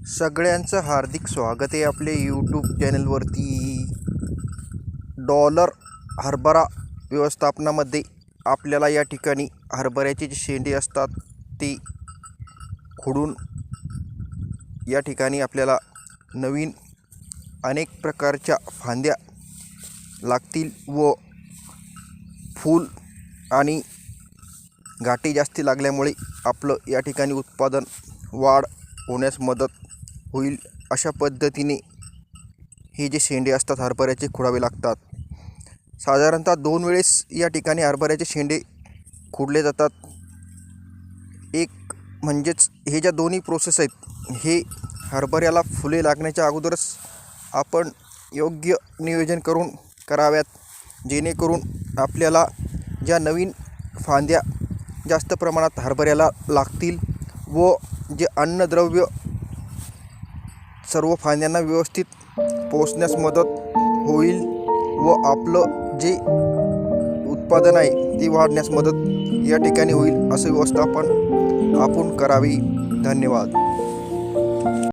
सगळ्यांचं हार्दिक स्वागत आहे आपल्या यूट्यूब चॅनलवरती डॉलर हरभरा व्यवस्थापनामध्ये आपल्याला या ठिकाणी हरभऱ्याचे जे शेंडे असतात ते खोडून या ठिकाणी आपल्याला नवीन अनेक प्रकारच्या फांद्या लागतील व फूल आणि घाटी जास्ती लागल्यामुळे आपलं या ठिकाणी उत्पादन वाढ होण्यास मदत होईल अशा पद्धतीने हे जे शेंडे असतात हरभऱ्याचे खुडावे लागतात. साधारणतः दोन वेळेस या ठिकाणी हरभऱ्याचे शेंडे खुडले जातात. एक म्हणजेच हे ज्या दोन्ही प्रोसेस आहेत हे हरभऱ्याला फुले लागण्याच्या अगोदरच आपण योग्य नियोजन करून कराव्यात. जेणेकरून आपल्याला ज्या नवीन फांद्या जास्त प्रमाणात हरभऱ्याला लागतील व जे अन्नद्रव्य सर्व फांद्यांना व्यवस्थित पोचण्यास मदत होईल व आपलं जे उत्पादन आहे ते वाढण्यास मदत या ठिकाणी होईल असं व्यवस्थापन आपण करावी. धन्यवाद.